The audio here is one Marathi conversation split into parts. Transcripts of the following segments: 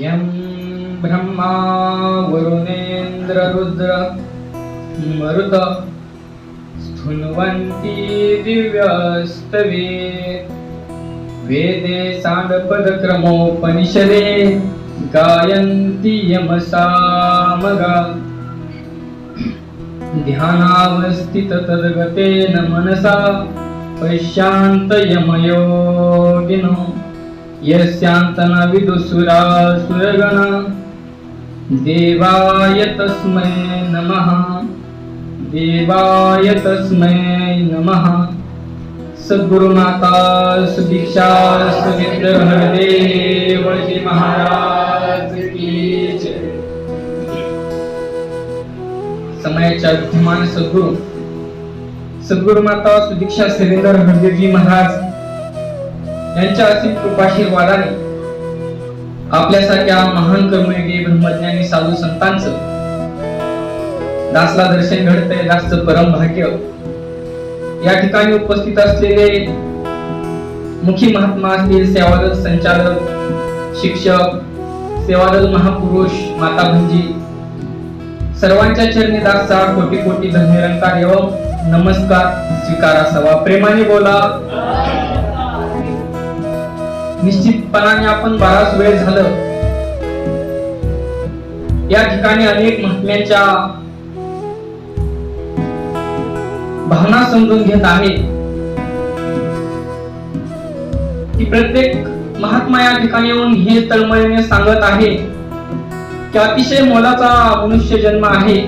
यं ब्रह्मा वरुणेन्द्ररुद्र मरुत स्थुन्वन्ति दिव्यस्तवे वेदे साण्डपदक्रमोपनिषदे गायन्ति यमसामगा ध्यानावस्थिततद्गतेन मनसा पश्यान्तयमयोगिनो यस्यान्तन विदुसुरासुरगण देवाय तस्मै नमः। देवाय तस्मै नमः। सद्गुरुमाता सुदीक्षा सुमित्र जी महाराज की समयाच्या विद्यमान सद्गुरु। सद्गुरुमाता सुदीक्षा सिलेंडर हरदेवजी महाराज यांच्या असीम कृपाशीर्वादाने आपल्यासारख्या महान कर्मयोगी ब्रह्मज्ञानी साधू संतांचं दासला दर्शन घडतंय दासचं परम भाग्य. या ठिकाणी उपस्थित असलेले मुखी महात्मा असतील सेवादल संचालक शिक्षक सेवादल महापुरुष माता भंजी सर्वांच्या चरणी दासचा कोटी कोटी धन्यरंकार. एवं नमस्कार स्वीकारा सवा प्रेमाने बोला. निश्चितपणाने आपण बराच वेळ झालं. या ठिकाणी अनेक महात्म्यांच्या भावना समजून घेत आहे. की प्रत्येक महात्मा या ठिकाणी येऊन हे तळमळीने सांगत आहे की अतिशय मोलाचा मनुष्य जन्म आहे.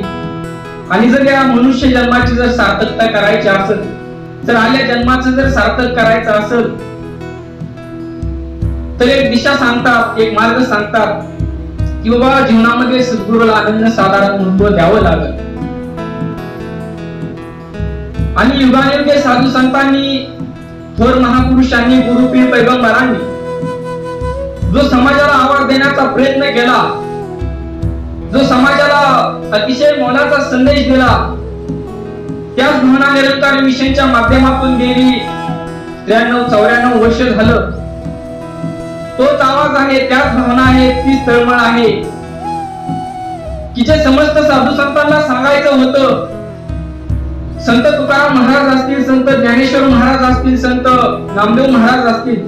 आणि जर या मनुष्य जन्माची जर सार्थकता करायची असेल जर आल्या जन्माचं जर सार्थक करायचं असेल तर एक दिशा सांगतात एक मार्ग सांगतात की बाबा जीवनामध्ये सद्गुरूला आनंद साधारण महत्त्व द्यावं लागत आणि युगायुगे साधू संतांनी थोर महापुरुषांनी गुरुपीर पैगंबरांनी जो समाजाला आवाज देण्याचा प्रयत्न केला जो समाजाला अतिशय मोलाचा संदेश दिला त्याच भावना निरंकार मिशनच्या माध्यमातून गेली त्र्याण्णव चौऱ्याण्णव वर्ष झालं. तोच आवाज आहे त्याच भावना आहे ती तळमळ आहे. की जे समस्त साधू संतांना सांगायचं होतं. संत तुकाराम महाराज असतील संत ज्ञानेश्वर महाराज असतील संत नामदेव महाराज असतील.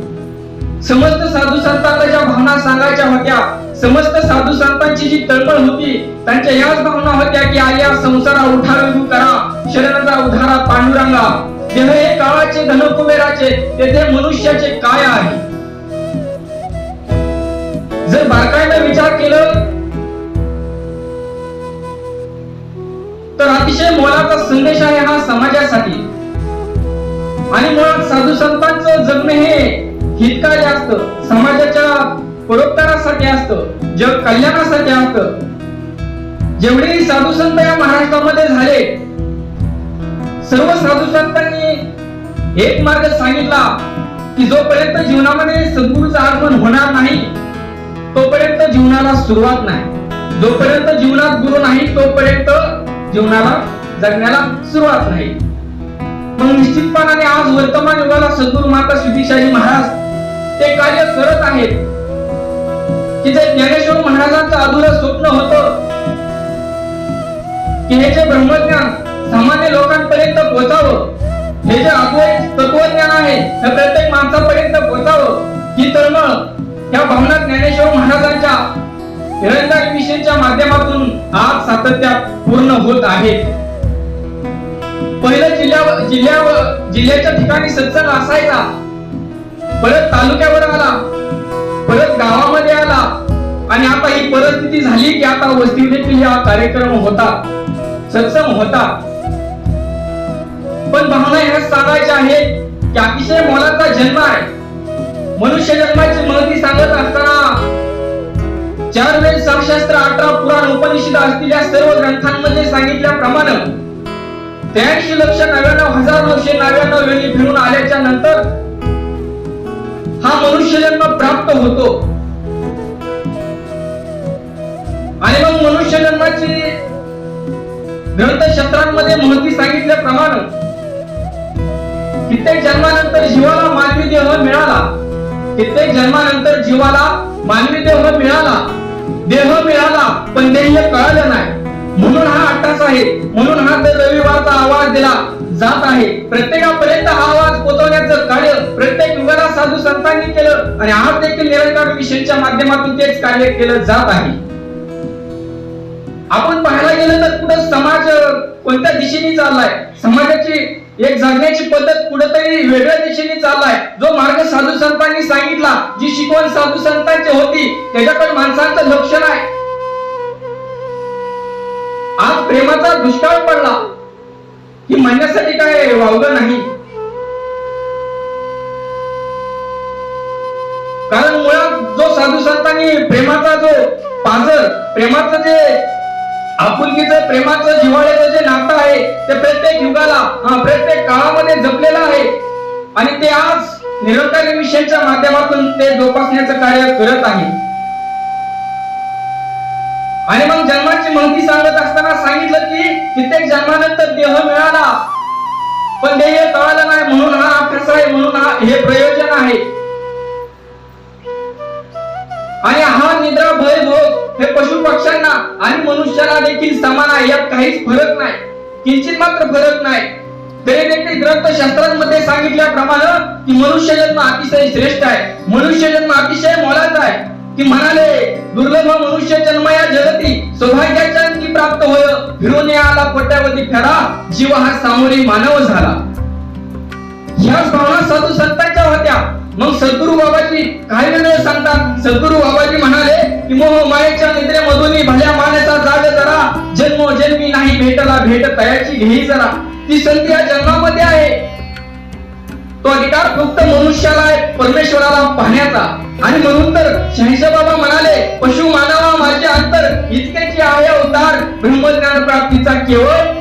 समस्त साधू संतांना ज्या भावना सांगायच्या होत्या समस्त साधू संतांची जी तळमळ होती त्यांच्या याच भावना होत्या की आया संसारा उठार करा शरणचा उधारा पांडुरंगा. देह हे काळाचे धन कुबेराचे तेथे मनुष्याचे काय आहे? जर बारकाईनं विचार केलं तर अतिशय मोलाचा संदेश आहे हा समाजासाठी. आणि मुळात साधू संतांचं जगणे हे हितकारी असतं. समाजाच्या परोपकारासाठी असतं जग कल्याणासाठी असतं. जेवढे साधू संत या महाराष्ट्रामध्ये झाले सर्व साधू संतांनी एक मार्ग सांगितला की जोपर्यंत जीवनामध्ये सद्गुरूचं आगमन होणार नाही तोपर्यंत जीवनाला सुरुवात नाही. जोपर्यंत जीवनात गुरु नाही तोपर्यंत जीवनाला जगण्याला सुरुवात नाही. मग निश्चितपणाने आज वर्तमान युगाला सद्गुरु माता सिद्धिशाही महाराज ते कार्य करत आहेत. की जे ज्ञानेश्वर महाराजांचं अधुरं स्वप्न होत की हे जे ब्रह्मज्ञान सामान्य लोकांपर्यंत पोहोचावं हे जे अद्वैत तत्वज्ञान आहे हे प्रत्येक माणसापर्यंत पोहोचावं ही तळमळ या भावना ज्ञानेश्वर महाराजांच्या निरंतर मिशनच्या माध्यमातून आज सातत्यात पूर्ण होत आहे. पहिलं जिल्ह्यावर जिल्ह्यावर जिल्ह्याच्या ठिकाणी सत्संग असायचा परत तालुक्यावर आला परत गावामध्ये आला आणि आता ही परिस्थिती झाली की आता वस्ती देखील हा कार्यक्रम होता सत्संग होता. पण भावना ह्या सांगायच्या आहेत की अतिशय मोलाचा जन्म आहे. मनुष्य जन्माची महती सांगत असताना चार वेद शास्त्र अठरा पुराण उपनिषद असलेल्या सर्व ग्रंथांमध्ये सांगितल्याप्रमाणे त्र्याऐंशी लक्ष नव्याण्णव हजार नऊशे नव्याण्णव वेळी फिरून आल्याच्यानंतर हा मनुष्य जन्म प्राप्त होतो. आणि मग मनुष्य जन्माची ग्रंथशास्त्रांमध्ये महती सांगितल्याप्रमाणे कित्येक जन्मानंतर जीवाला मानवी देह मिळाला. कित्येक जन्मानंतर जीवाला मानवी देह मिळाला. देह मिळाला पण ध्येय कळालं नाही. म्हणून हा अट्टास आहे. म्हणून हा दर रविवारचा आवाज दिला जात आहे. प्रत्येकापर्यंत हा आवाज पोहोचवण्याचं कार्य प्रत्येक युगाला साधू संतांनी केलं आणि आज देखील निरंकार मिशनच्या माध्यमातून तेच कार्य केलं जात आहे. आपण पाहायला गेलं तर कुठं समाज कोणत्या दिशेने चाललाय? समाजाची एक जगण्याची पद्धत कुठेतरी वेगळ्या दिशेने चाललाय. जो मार्ग साधू संतांनी सांगितला जी शिकवण साधू संतांची होती त्याच्याकडे माणसांचं लक्ष नाही. आज प्रेमाचा दुष्काळ पडला. ही म्हणण्यासाठी काय वावगं नाही. कारण मुळात जो साधू संतांनी प्रेमाचा जो पाजर प्रेमाचं जे आपुलकीचं प्रेमाचं जिव्हाळ्याचं जे नातं आहे ते प्रत्येक युगाला हा, प्रत्येक काळामध्ये जपलेलं आहे. आणि ते आज निरंकारी मिशनच्या माध्यमातून ते जोपासण्याचं कार्य करत आहे. आणि मग जन्माची माहिती सांगत असताना सांगितलं की कित्येक जन्मानंतर देह मिळाला. पण ध्येय कळालं नाही म्हणून हा अभ्यास आहे म्हणून हा हे प्रयोजन आहे. आणि हा निद्रा भय भोग हे पशु पक्ष्यांना आणि मनुष्याला देखील समान आहे यात काहीच फरक नाही. किंचित मात्र फरक नाही. तरी देखील ग्रंथशास्त्रांमध्ये सांगितल्याप्रमाणे की मनुष्य जन्म अतिशय श्रेष्ठ आहे. मनुष्य जन्म अतिशय मोलाचा आहे. की म्हणाले दुर्लभ मनुष्य जन्म या जगती सौभाग्याच्या अंती प्राप्त होय. फिरून आला कोट्यावधी फेरा. जीव हा सामोरी मानव झाला. ह्याच भावना साधू संतांच्या होत्या. मग सद्गुरु बाबाजी काही न सांगतात सद्गुरु बाबाजी म्हणाले की मोह मायेच्या निद्रेमधून भल्या मानेचा जाग जरा. जन्म जन्मी नाही भेटला भेट तयाची घेई जरा. ती संधी या जन्मामध्ये आहे. तो अधिकार फक्त मनुष्याला आहे परमेश्वराला पाहण्याचा. आणि म्हणून तर शहाशे बाबा म्हणाले पशु मानवा माझे अंतर इतकेची आहे अवतार. ब्रह्मज्ञान प्राप्तीचा केवळ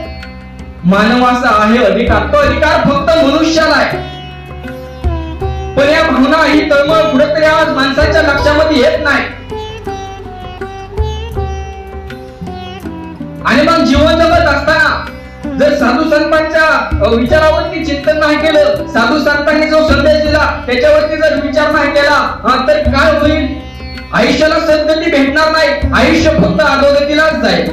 मानवाचा आहे अधिकार. तो अधिकार फक्त मनुष्याला आहे. पण या भावना ही तळमळ कुठेतरी आज माणसाच्या लक्षामध्ये येत नाही. आणि मग जीवन जगत असताना जर साधू संतांच्या विचारावरती चिंतन नाही केलं साधू संतांनी जो संदेश दिला त्याच्यावरती जर विचार नाही केला हा, तर काय होईल? आयुष्याला सद्गती भेटणार नाही. आयुष्य फक्त अधोगतीलाच जाईल.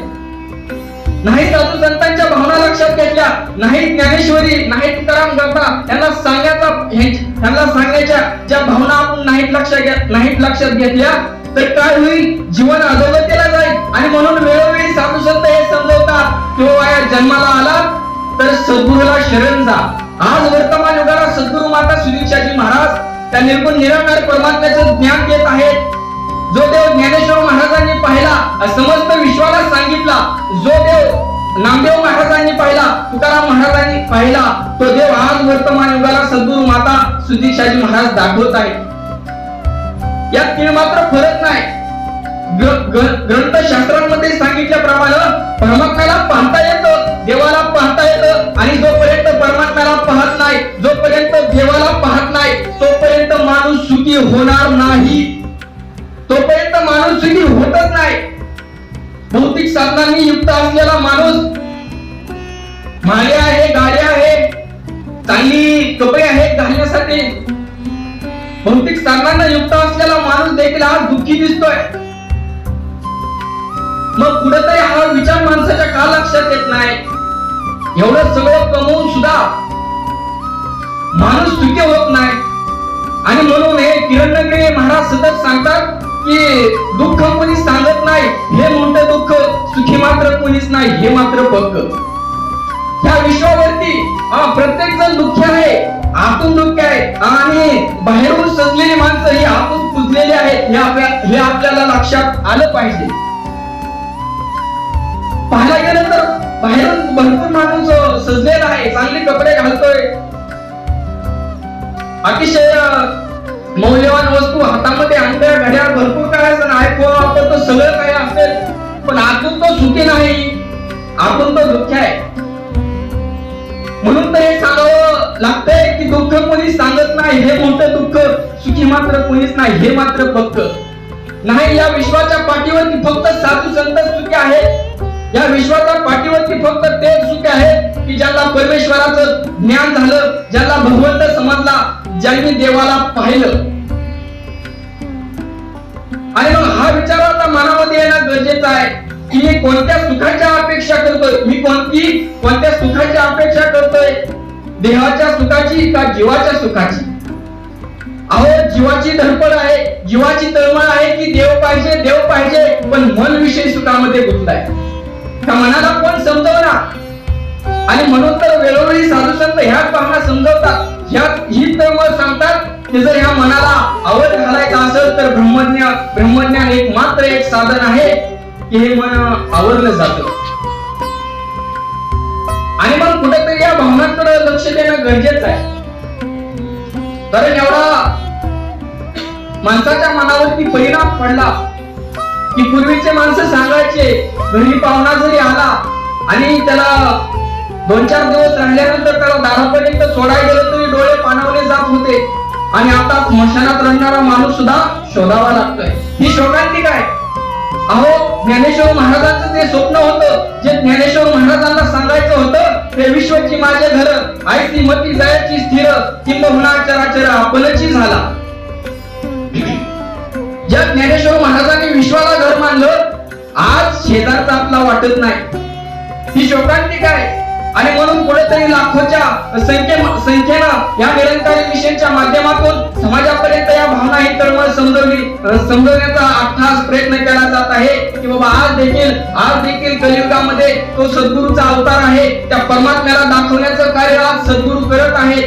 नाही साधू संतांच्या भावना लक्षात घेतल्या. नाही ज्ञानेश्वरी नाही तुकाराम गाथा यांना सांगायचा ह्यांच- त्यांना सांगण्याच्या ज्या भावना आपण नाहीत लक्षात घेत नाहीत लक्षात घेतल्या तर काय होईल? जीवन अधोगतीला जाईल. आणि म्हणून वेळोवेळी साधू संत हे समजवतात किंवा हो बाबा या जन्माला आला तर सद्गुरूला शरण जा. आज वर्तमान युगाला सद्गुरू माता सुदीक्षाजी महाराज त्या निर्गुण निराकार परमात्म्याचं ज्ञान देत आहेत. जो देव ज्ञानेश्वर महाराजांनी पाहिला समस्त विश्वाला सांगितला जो देव नामदेव महाराजांनी पाहिला तुकाराम महाराजांनी पाहिला तो देव आज वर्तमान युगाला सद्गुरु माता सुदीक्षाजी महाराज दाखवत आहे. यात तीळ मात्र फरक नाही. ग्रंथशास्त्रांमध्ये सांगितल्याप्रमाणे परमात्म्याला पाहता येतं देवाला पाहता येतं आणि जोपर्यंत परमात्म्याला पाहत नाही जोपर्यंत देवाला पाहत नाही तोपर्यंत माणूस सुखी होणार नाही. तोपर्यंत माणूस सुखी होतच नाही. भौतिक साधनांनी युक्त असलेला माणूस माळ्या आहे गाड्या आहे चांगली कपडे आहेत घालण्यासाठी. भौतिक साधनांना युक्त असलेला माणूस देखील आज दुःखी दिसतोय. मग कुठेतरी हा विचार माणसाच्या का लक्षात येत नाही. एवढं सगळं कमवून सुद्धा माणूस सुखी होत नाही. आणि म्हणून हे किरण महाराज सतत सांगतात की दुःख कोणी सांगत नाही. हे मोठं दुःख सुखी मात्र कोणीच नाही. हे मात्र पक्क ह्या विश्वावरती प्रत्येक जण दुःख आहे. आतून दुःख आहे. आणि बाहेरून सजलेली माणसं ही आतून कुजलेली आहेत. हे आपल्या हे आपल्याला लक्षात आलं पाहिजे. पाहायला गेलं तर बाहेरून भरपूर माणूस सजलेला आहे. चांगले कपडे घालतोय. अतिशय मौल्य मुख्य नाही. आपण तर मुख्य आहे. म्हणून तर हे सांगावं लागतंय की दुःख कोणी सांगत नाही. हे मोठं दुःख सुखी मात्र कोणीच नाही. हे मात्र फक्त नाही या विश्वाच्या पाठीवरती फक्त साधू संत सुखी आहेत. या विश्वाच्या पाठीवरती फक्त तेच सुखी आहेत की ज्यांना परमेश्वराचं ज्ञान झालं ज्यांना भगवंत समजला ज्यांनी देवाला पाहिलं. आणि मग हा विचार आता मनामध्ये येणं गरजेचं आहे. की मी कोणत्या सुखाच्या अपेक्षा करतोय? मी कोणती कोणत्या सुखाची अपेक्षा करतोय? देहाच्या सुखाची का जीवाच्या सुखाची? अहो जीवाची धडपड आहे जीवाची तळमळ आहे की देव पाहिजे देव पाहिजे पण मन विषयी सुखामध्ये गुंतलाय. त्या मनाला कोण समजवणार? आणि म्हणून तर वेळोवेळी साधू संत ह्याच भावना समजवतात. ह्या ही तळमळ सांगतात की जर ह्या मनाला आवड घालायचा असेल तर ब्रह्मज्ञान ब्रह्मज्ञान एक मात्र एक साधन आहे. की हे मन आवरलं जात. आणि मग कुठेतरी या भावनांकडे लक्ष देणं गरजेचं आहे. कारण एवढा माणसाच्या मनावरती परिणाम पडला की पूर्वीचे माणसं सांगायचे घरी पाहुणा जरी आला आणि त्याला दोन चार दिवस राहिल्यानंतर त्याला दारापर्यंत सोडायला गेलं तरी डोळे पाणावले जात होते. आणि आता स्मशानात रडणारा माणूस सुद्धा शोधावा लागतोय. ही शोकांती काय अहो ज्ञानेश्वर महाराजांचं ते स्वप्न होतं. जे ज्ञानेश्वर महाराजांना सांगायचं होतं ते विश्वची माझे घर आयती मती जायची स्थिर किंबहुना चराचर आपलची झाला. ज्या ज्ञानेश्वर महाराजांनी विश्वाला घर मानलं आज शेजारचा आपला वाटत नाही. ही शोकांती काय? आणि म्हणून कुठेतरी लाखोच्या संख्ये संख्येनं या निरंकारी मिशनच्या माध्यमातून समाजापर्यंत या भावना ही तळमळ समजवली समजवण्याचा अट्टास प्रयत्न केला जात आहे की बाबा आज देखील आज देखील कलियुगामध्ये तो सद्गुरूचा अवतार आहे. त्या परमात्म्याला दाखवण्याचं कार्य आज सद्गुरू करत आहे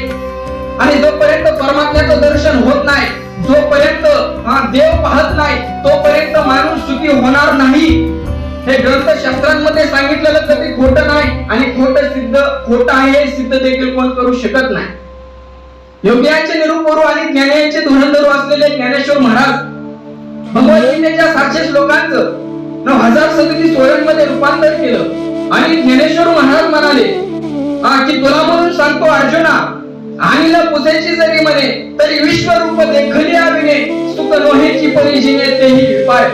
आणि जोपर्यंत परमात्म्याचं दर्शन होत नाही जोपर्यंत हा देव पाहत नाही तोपर्यंत माणूस सुखी होणार नाही. हे ग्रंथशास्त्रांमध्ये सांगितलेलं कधी खोटं नाही आणि खोटं सिद्ध खोटं आहे हे सिद्ध देखील कोण करू शकत नाही. योग्यांचे निरूपरू आणि ज्ञानांचे धुरंधरू असलेले ज्ञानेश्वर महाराज भगवद्गीतेच्या सातशे श्लोकांचं नऊ हजार सदतीसमध्ये रूपांतर केलं. आणि ज्ञानेश्वर महाराज म्हणाले की तुला म्हणून सांगतो अर्जुना आणि न पुसेची जरी म्हणे तरी विश्वरूप देखली आविने सुख नोहेची परिजिने तेही पाय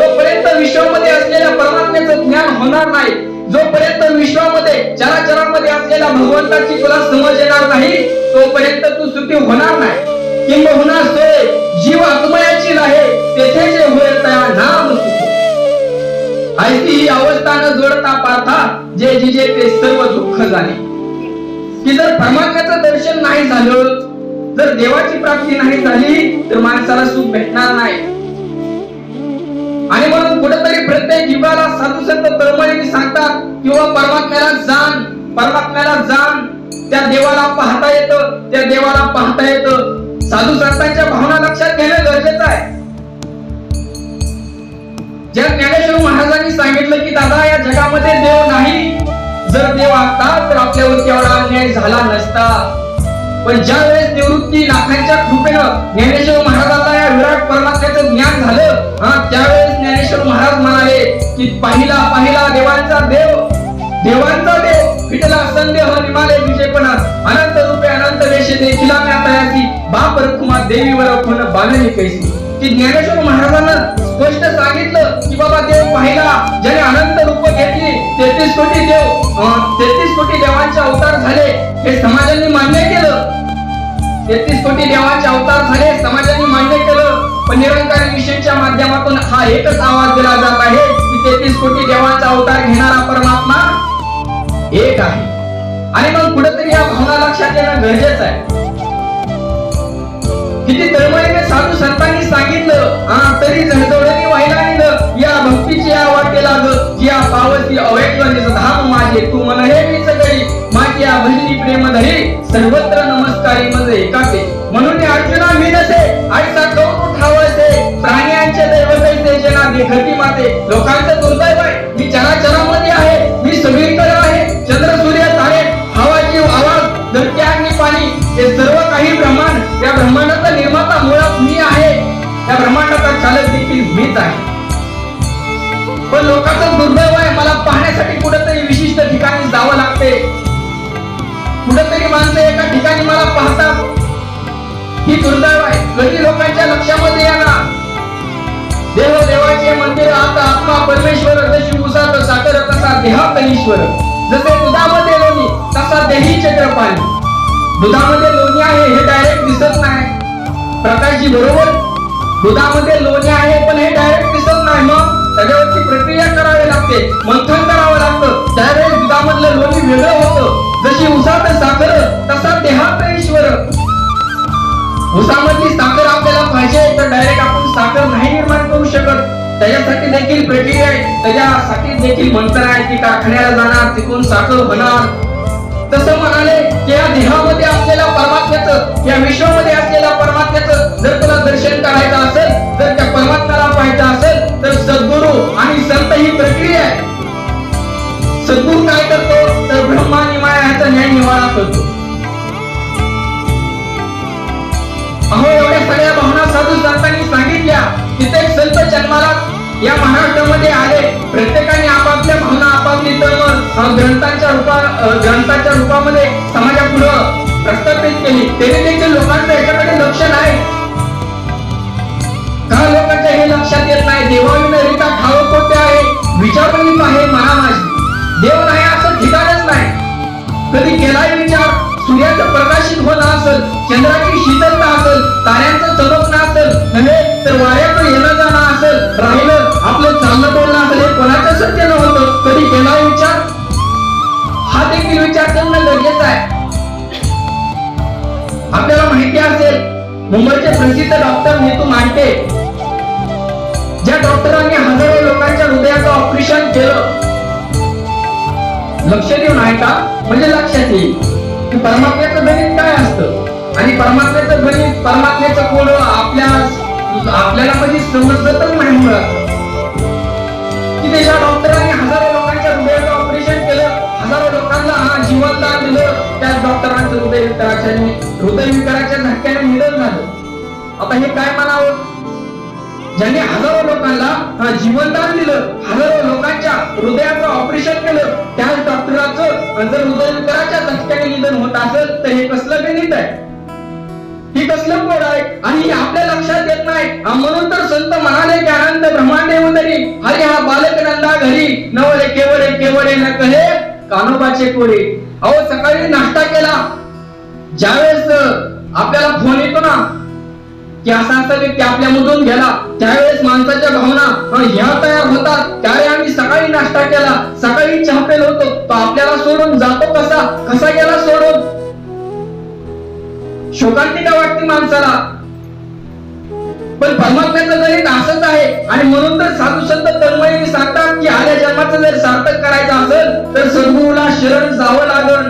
जोपर्यंत विश्वामध्ये असलेल्या परमात्म्याचं ज्ञान होणार नाही जोपर्यंत विश्वामध्ये चराचरामध्ये असलेल्या भगवंताची तुला समज येणार नाही तोपर्यंत तू सुखी होणार नाही. किंबहुना सोय जीव आत्मयाची नाही तेथे जे होय तया नाम ऐसी ही अवस्था न जोडता पार्था जे जिजे ते सर्व दुःख झाले की जर परमात्म्याचं दर्शन नाही झालं जर देवाची प्राप्ती नाही झाली तर माणसाला सुख भेटणार नाही. आणि म्हणून कुठेतरी प्रत्येक जीवाला साधू संत तळमळीने सांगतात किंवा परमात्म्याला जाण परमात्म्याला जाण. त्या देवाला पाहता येतं त्या देवाला पाहता येतं. साधू संतांच्या भावना लक्षात घेणं गरजेचं आहे. ज्या ज्ञानेश्वर महाराजांनी सांगितलं की दादा या जगामध्ये देव नाही. जर देव असता तर आपल्यावर केवढा अन्याय झाला नसता. पण ज्या वेळेस निवृत्ती नाथांच्या कृपेनं ज्ञानेश्वर महाराजांना या विराट परमात्म्याचं ज्ञान झालं हा त्यावेळेस ज्ञानेश्वर महाराज म्हणाले की पाहिला पाहिला देवांचा देव देवांचा देव विठला संदेह निमाले विजयपणा अनंत रूपे अनंत वेशे देखील तयासी बाप रखुमा देवीवर खून बांधणी कैसी की ज्ञानेश्वर महाराजांना स्पष्ट सांगितलं की बाबा देव पाहिला ज्याने अनंत रूप घेतली तेहतीस कोटी देव तेहतीस कोटी देवांचे अवतार झाले हे समाजाने मान्य केलं. तेहतीस कोटी देवांचे अवतार झाले समाजाने मान्य केलं. पण निरंकारी विषयच्या माध्यमातून हा एकच आवाज दिला जात आहे की तेहतीस कोटी देवांचा अवतार घेणारा परमात्मा एक आहे. आणि मग कुठेतरी या भावना लक्षात येणं गरजेचं आहे. किती तळमळीने साधू संतांनी सांगितलं हा तरी झणझवळणी व्हायला आणलं या भक्तीची या वाटेला ग या पावती अवैज्ञानिक धाम माझे तू मन हे मी सगळी माझी या भजनी प्रेम धरी सर्वत्र नमस्कारी म्हणजे एकाचे म्हणून अर्जुना मी नसे आईचा कौतुक ठावसे प्राण्यांचे दैवतैते जना देखती माते. लोकांचं दुर्दैव या चालक देखील मीच आहे. पण लोकांचं दुर्दैव आहे मला पाहण्यासाठी कुठेतरी विशिष्ट ठिकाणी जावं लागते. कुठेतरी माणसं एका ठिकाणी मला पाहतात. ही दुर्दैव आहे. कधी लोकांच्या लक्षामध्ये येणार देव देवाचे मंदिर आता आत्मा परमेश्वर जशी उसात साखर तसा देहा ईश्वर जसे दुधामध्ये लोणी तसा देही चक्रपाणी. दुधामध्ये लोणी आहे हे डायरेक्ट दिसत नाही. प्रकाशजी बरोबर दुधामध्ये लोणी आहे पण हे डायरेक्ट दिसत नाही मग. त्याच्यावरची प्रक्रिया करावी लागते मंथन करावं लागतं. त्यावेळेस दुधामधलं लोणी वेगळं होतं. जशी उसात साखर तसा देहात ईश्वर. उसामधली साखर आपल्याला पाहिजे तर डायरेक्ट आपण साखर नाही निर्माण करू शकत. त्याच्यासाठी देखील प्रक्रिया आहे. त्याच्यासाठी देखील मंत्र आहे की कारखान्याला जाणार तिथून साखर होणार. तसं म्हणाले की या देहामध्ये असलेल्या परमात्म्याचं या विश्वामध्ये असलेल्या परमात्म्याचं जर तुला दर्शन करायचं असेल जर त्या परमात्म्याला पाहायचं असेल तर सद्गुरू आणि संत ही प्रक्रिया आहे. सद्गुरु काय करतो? तर ब्रह्मा निमाया ह्याचा न्याय निवारा करतो. अहो एवढ्या सगळ्या भावना साधू संतांनी सांगितल्या कित्येक संत जन्माला या महाराष्ट्रामध्ये आले. ग्रंथांच्या रूपा अ, ग्रंथाच्या रूपामध्ये समाजापुढं प्रस्थापित केली. तरी देखील लोकांचं याच्याकडे लक्ष नाही. का लोकांच्या हे लक्षात येत नाही? देवाविनरिता खावं कोठे आहे? विचारून आहे मना माझी देव नाही असं ठिकाणच नाही. कधी केलाय विचार सूर्याचं प्रकाशित होणं असेल चंद्राची शीतलता असेल ताऱ्यांचं चमकणं असेल नव्हे तर वाऱ्याचं येणं जाणं असेल राहिलं आपलं चालणं बोलणं असेल हे कोणाचं सत्य नव्हतं. कधी केलाय विचार आहे. आपल्याला माहिती असेल मुंबईचे प्रसिद्ध डॉक्टर नेतू मांडके. ज्या डॉक्टरांनी हजारो लोकांच्या हृदयाचं ऑपरेशन केलं. लक्ष देऊन ऐका म्हणजे लक्षात येईल की परमात्म्याचं गणित काय असतं? आणि परमात्म्याचं गणित परमात्म्याचं कोड आपल्या आपल्याला म्हणजे समजतच नाही मुळात की त्याच्या डॉक्टर जीवनदान दिलं त्या डॉक्टरांचं हृदय विकाराच्या हृदय धक्क्याने निधन झालं. आता हे काय म्हणावं? ज्यांनी हजारो लोकांना हा, जीवनदान दिलं हजारो लोकांच्या हृदयाचं ऑपरेशन केलं त्याच डॉक्टराचं जर हृदयविकाराच्या धक्क्याने निधन होत असेल तर हे कसलं गणित आहे? ही कसलं कोड आहे? आणि हे आपल्या लक्षात येत नाही. म्हणून तर संत म्हणाले की अनंत ब्रह्मांडे उदरी हा बालक नंदा घरी नवले केवळे केवळे न कहे कानोबाचे कोरे अहो सकाळी नाश्ता केला. ज्यावेळेस आपल्याला फोन येतो ना की असा असा व्यक्ती आपल्यामधून गेला. त्यावेळेस माणसाच्या भावना ह्या तयार होतात. त्यावेळी आम्ही सकाळी नाश्ता केला. सकाळी चहा पेल होतो. तो आपल्याला सोडून जातो कसा? कसा गेला सोडून? शोकांतिका वाटते माणसाला. पण परमात्म्याचं गणित असंच आहे आणि म्हणून तर साधू संत तन्मयीने सांगतात की आल्या जन्माचं जर सार्थक करायचं असेल तर सद्गुरूला शरण जावं लागल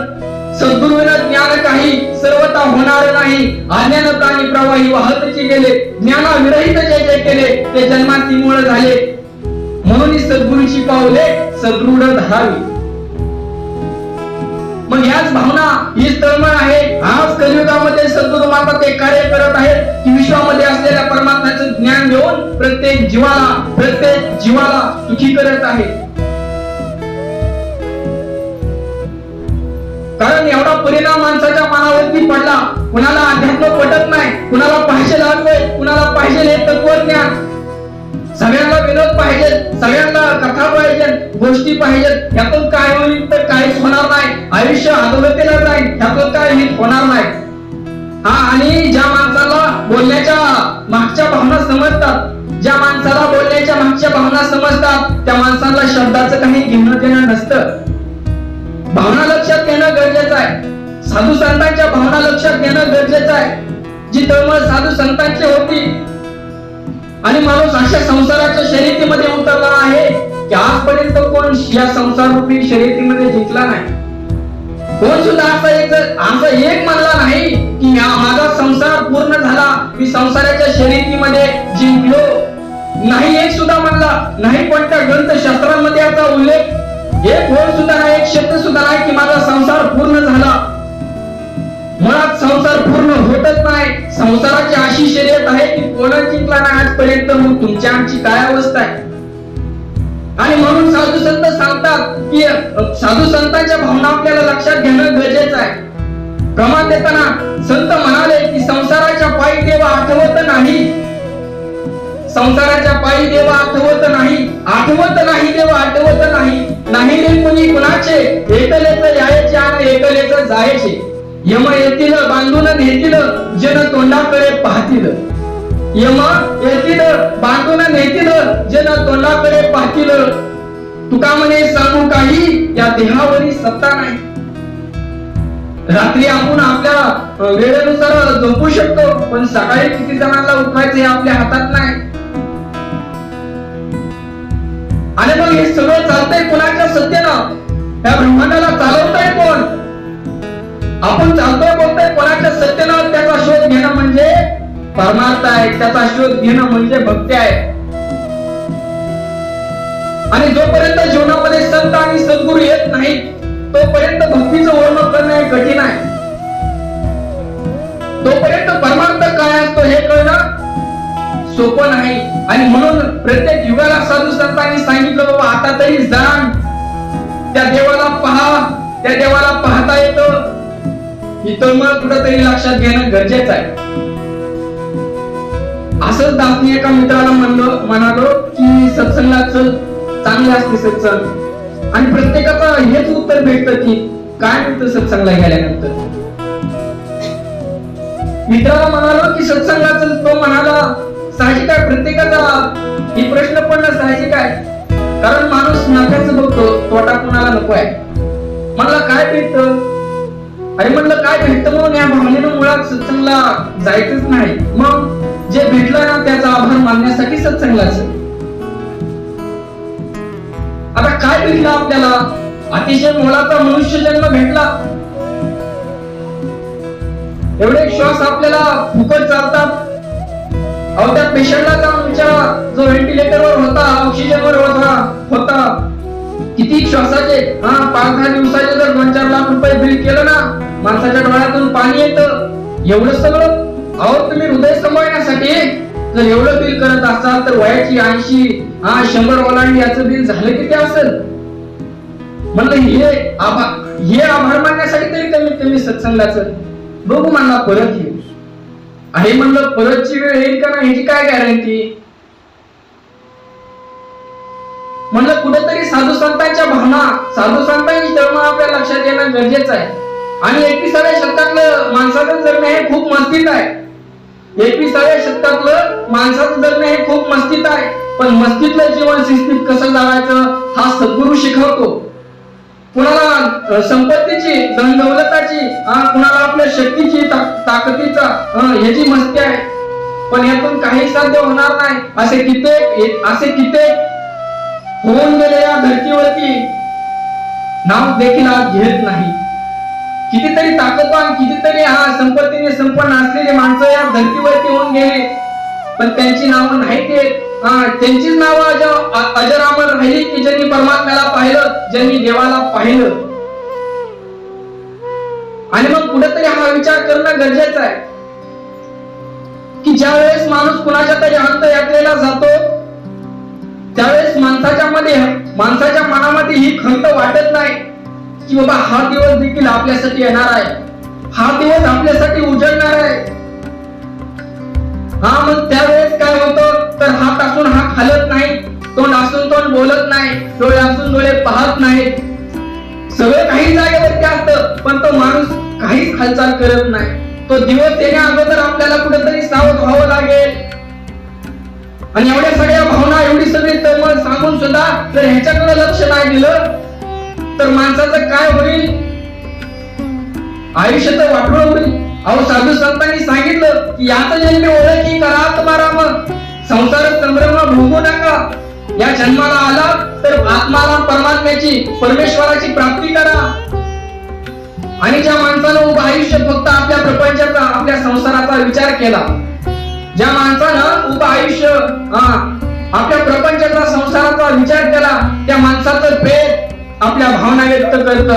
सद्गुरूला ज्ञान काही सर्वता होणार नाही. अज्ञान प्राणी प्रवाही वाहतची गेले ज्ञाना विरहित जे जे केले ते जन्मात मूळ झाले. म्हणून सद्गुरूची पावले सदृढ धरावी. मग ह्याच भावना हीच तळमळ आहे. आज कलियुगामध्ये सद्गुरु माता ते कार्य करत आहेत की विश्वामध्ये असलेल्या परमात्म्याचं ज्ञान घेऊन प्रत्येक जीवाला प्रत्येक जीवाला सुखी करत आहे. कारण एवढा परिणाम माणसाच्या मनावरती पडला कुणाला अध्यात्म पटत नाही कुणाला पाहिजे लागतोय कुणाला पाहिजे हे तत्वज्ञान. सगळ्यांना विनोद पाहिजे सगळ्यांना कथा पाहिजे गोष्टी पाहिजेत. ह्यातून काय होईल तर काहीच होणार नाही. आयुष्य अधोगतीला जाईल ह्यातून काय हित होणार नाही. हा आणि ज्या माणसाला बोलण्याच्या मागच्या भावना समजतात ज्या माणसाला बोलण्याच्या मागच्या भावना समजतात त्या माणसाला शब्दाचं काही घेणं देणं नसतं. भावना लक्षात घेणं गरजेचं आहे. साधू संतांच्या भावना लक्षात घेणं गरजेचं आहे. जी तळमळ साधू संतांची होती आणि माणूस अशा संसाराच्या शर्यतीमध्ये उतरला आहे की आजपर्यंत कोण या संसार रूपी शर्यतीमध्ये जिंकला नाही. कोण सुद्धा असा एक असं एक म्हणला नाही की माझा संसार पूर्ण झाला मी संसाराच्या शर्यतीमध्ये जिंकलो. नाही एक सुद्धा म्हणला नाही कोणत्या ग्रंथशास्त्रांमध्ये याचा उल्लेख एक कोण सुद्धा नाही एक शब्द सुद्धा नाही की माझा संसार पूर्ण झाला. मुळात संसार पूर्ण होतच नाही. संसाराची अशी शर्यत आहे की कोणा जिंकला नाही आजपर्यंत मग तुमची आमची काय अवस्था आहे? आणि म्हणून साधू संत सांगतात की साधू संतांच्या भावना आपल्याला लक्षात घेणं गरजेचं आहे. प्रमाण देताना संत म्हणाले की संसाराच्या पायी देवा आठवत नाही. संसाराच्या पायी देवा आठवत नाही. आठवत नाही देवा आठवत नाही. नाही रे कुणी कुणाचे? एकलेच यायचे आणि एकलेच जायचे. यम येतील बांधून नेतील जन तोंडाकडे पाहतील. यम येतील बांधून नेतील जन तोंडाकडे पाहतील. तुका म्हणे सांगू काही? या देहावरी सत्ता नाही. रात्री आपण आपल्या वेळेनुसार झोपू शकतो पण सकाळी किती जणांना उठवायचं हे आपल्या हातात नाही. आणि मग हे सगळं चालतंय कोणाच्या सत्तेनं? त्या ब्रह्मांडाला चालवताय कोण? आपण चालतोय बोलतोय कोणाच्या सत्तेनं त्याचा शोध घेणं म्हणजे परमार्थ आहे त्याचा शोध घेणं म्हणजे भक्ती आहे. आणि जोपर्यंत जीवनामध्ये संत आणि सद्गुरू येत नाही तोपर्यंत भक्तीचं वर्णन करणं हे कठीण आहे. तोपर्यंत परमार्थ काय असतो हे कळणं सोपं नाही. आणि म्हणून प्रत्येक युगाला साधू संतांनी सांगितलं बाबा आता तरी जाण. त्या देवाला पहा त्या देवाला पाहता येतं. ही तळमळ कुठंतरी लक्षात घेणं गरजेचं आहे. असंच दासनी एका मित्राला म्हणलं म्हणालो की सत्संगात चल चांगले असते सत्संग. आणि प्रत्येकाचं हेच उत्तर भेटत की काय मिळतं सत्संगला गेल्यानंतर? मित्राला म्हणालो की सत्संगात चल तो म्हणाला साहजिक आहे प्रत्येकाचा ही प्रश्न पडणं साहजिक आहे. कारण माणूस नफ्याचं बघतो तोटा कुणाला नको आहे. मला काय भेटतं? अरे म्हणलं काय भेटतं मग? या भावनेनं मुळात सत्संगला जायचंच नाही. मग जे भेटलं ना त्याचा आभार मानण्यासाठी सत्संगलाच. आता काय भेटलं आपल्याला? अतिशय मोलाचा मनुष्य जन्म भेटला. एवढे श्वास आपल्याला फुकट चालतात. अहो त्या पेशंटला आमच्या जो व्हेंटिलेटरवर होता ऑक्सिजनवर होता होता. किती श्वासाचे? हा पाच दहा दिवसाचे जर दोन चार लाख रुपये बिल केलं ना माणसाच्या डोळ्यातून पाणी येतं. एवढं सगळं? अहो तुम्ही हृदय सांभाळण्यासाठी जर एवढं बिल करत असाल तर वयाची ऐंशी हा शंभर ओलांडी याचं बिल झालं किती असेल? म्हणलं हे आभार हे आभार मानण्यासाठी तरी कमीत कमी सत्संगाचं. बघू म्हणला परत येऊ अरे म्हणलं परतची वेळ येईल का नाही ह्याची काय गॅरंटी? म्हणलं कुठेतरी साधू संतांच्या भावना साधू संतांची तळमळ आपल्या लक्षात येणं गरजेचं आहे. आणि एकविसाव्या शतकातलं माणसाचं जगणं हे खूप मस्तीत आहे. एकविसाव्या शतकातलं माणसाचं जगणं हे खूप मस्तीत आहे. पण मस्तीतलं जीवन शिस्तीत कसं जगायचं हा सद्गुरू शिकवतो. कुणाला संपत्तीची धनदौलताची हा, कुणाला आपल्या शक्तीची ता- ताकदीचा ह्याची मस्ती आहे. पण यातून काही साध्य होणार नाही असे कित्येक असे कित्येक होऊन गेले या धर्तीवरती. नाव देखील आज घेत नाही. कितीतरी ताकदवान कितीतरी हा संपत्तीने संपन्न असलेले माणसं या धर्तीवरती होऊन गेले. पण त्यांची नावं नाही घेत त्यांचीच नावं अज अ- अजरामर राहिली की ज्यांनी परमात्म्याला पाहिलं ज्यांनी देवाला पाहिलं. आणि मग कुठेतरी हा विचार करणं गरजेचं आहे. की ज्या वेळेस माणूस कुणाच्या तरी अंत यात्रेला जातो त्यावेळेस माणसाच्या मध्ये माणसाच्या मनामध्ये ही खंत वाटत नाही. की बाबा हा दिवस देखील आपल्यासाठी येणार आहे. हा दिवस आपल्यासाठी उजळणार आहे. हा मग त्यावेळेस काय होतं? तर हात असून हा खालत नाही. तोंड असून तोंड बोलत नाही. डोळे असून डोळे पाहत नाहीत सगळं काही जागेवरती असत पण तो माणूस काहीच हालचाल करत नाही. तो दिवस येण्या अगोदर आपल्याला कुठेतरी सावध व्हावं लागेल. आणि एवढ्या सगळ्या भावना एवढी सगळी तळमळ सांगून सुद्धा जर ह्याच्याकडे लक्ष नाही दिलं तर माणसाचं काय होईल? आयुष्य तर वाटोळ होईल अहो साधू संतांनी सांगितलं की याच जन्म ओळखी करा तुम्हाला मग संसार संभ्रम भोगू नका. या जन्माला आला तर आत्माला परमात्म्याची परमेश्वराची प्राप्ती करा. आणि ज्या माणसानं उभं आयुष्य फक्त आपल्या प्रपंचाचा आपल्या संसाराचा विचार केला ज्या माणसानं उभं आयुष्य आपल्या प्रपंचाचा संसाराचा विचार केला त्या माणसाचं प्रेत आपल्या भावना व्यक्त करत.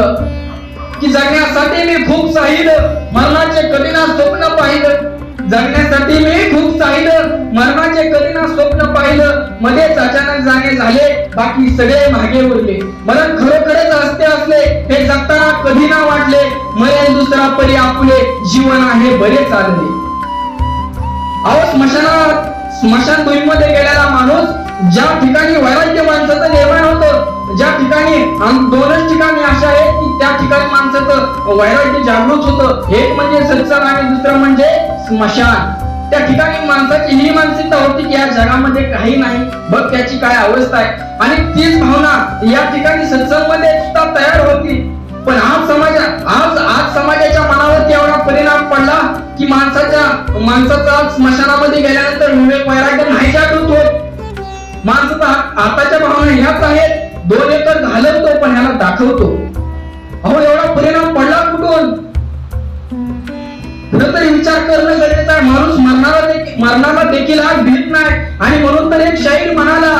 की जगण्यासाठी मी खूप चाहिलं मरणाचे कधीना स्वप्न पाहिलं. जगण्यासाठी मी खूप साहिलं मरणाचे कधीना स्वप्न पाहिलं. मध्येच अचानक जाणे झाले बाकी सगळे मागे उरले. मरण खरोखरच असते असले हे जगताना कधी ना वाटले. मरेल दुसरा परी आपले जीवन आहे बरे चालले. अहो स्मशानात स्मशान भूमीमध्ये गेलेला माणूस ज्या ठिकाणी वैराग्य माणसाचं निर्माण होतं ज्या ठिकाणी दोनच ठिकाणी अशा आहेत की त्या ठिकाणी माणसाचं वैराग्य जागृत होतं. एक म्हणजे सत्संग आणि दुसरं म्हणजे स्मशान. त्या ठिकाणी माणसाची ही मानसिकता होती की या जगामध्ये काही नाही बघ त्याची काय अवस्था आहे. आणि तीच भावना या ठिकाणी सत्संगमध्ये सुद्धा तयार होती. पण आज समाज आज आज समाजाच्या मनावरती एवढा परिणाम पडला की माणसाच्या माणसाचा स्मशानामध्ये गेल्यानंतर विवेक वैराग्य नाही जागृत होत. माणसाचा आताच्या भावना ह्याच आहेत. दोन एकर घालवतो पण ह्याला दाखवतो. अहो एवढा परिणाम पडला कुठून? कुठेतरी विचार करणं गरजेचं आहे. माणूस मरणारा देखील मरणारा देखील आज भीत नाही. आणि म्हणून तर एक शाहीर म्हणाला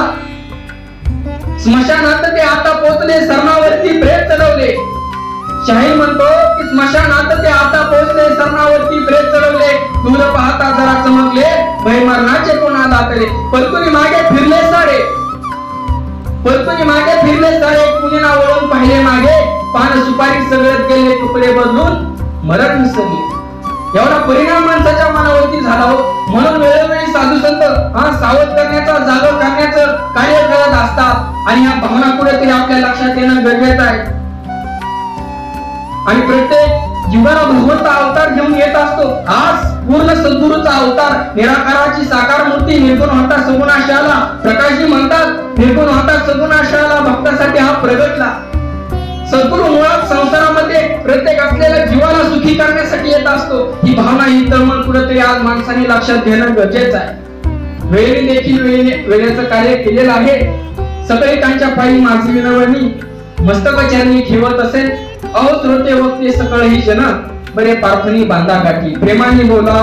स्मशानात ते आता पोचले सरणावरती प्रेत चढवले. शाहीर म्हणतो की स्मशानात ते आता पोहोचले सरणावरती ब्रेक चढवले. दूर पाहता जरा चमकले भय मरणाचे कोणा दातले परतुनी मागे फिरले सारे. परतुनी मागे फिरले सारे कुणीना वळून पाहिले मागे. पान सुपारी सगळ्यात गेले तुकडे बदलून मरण विसरले एवढा परिणाम माणसाच्या मनावरती झाला हो. म्हणून वेळोवेळी साधू संत हा सावध करण्याचा जागर करण्याचं कार्य करत असतात. आणि या भावना कुठेतरी आपल्या लक्षात येणं गरजेचं आहे. आणि प्रत्येक जीवाला भगवंत अवतार घेऊन येत असतो. आज पूर्ण सद्गुरूचा अवतार. निराकाराची साकार मूर्ती निर्गुण होता सगुणाशाला प्रकाशजी म्हणतात निर्गुण होता सगुणाशाला भक्तासाठी हा प्रगटला. सद्गुरु मुळात संसारामध्ये प्रत्येक असलेल्या जीवाला सुखी करण्यासाठी येत असतो. ही भावना ही तळमळ कुठेतरी आज माणसाने लक्षात घेणं गरजेचं आहे. वेळी देखील वेळेने वेळेचं कार्य केलेलं आहे. सगळे त्यांच्या पायी माझी विनवणी मस्तक ठेवत असेल. अहो श्रोते वक्ते सकळ ही जना बरे पार्थनी बांधा गाठी प्रेमाने बोला.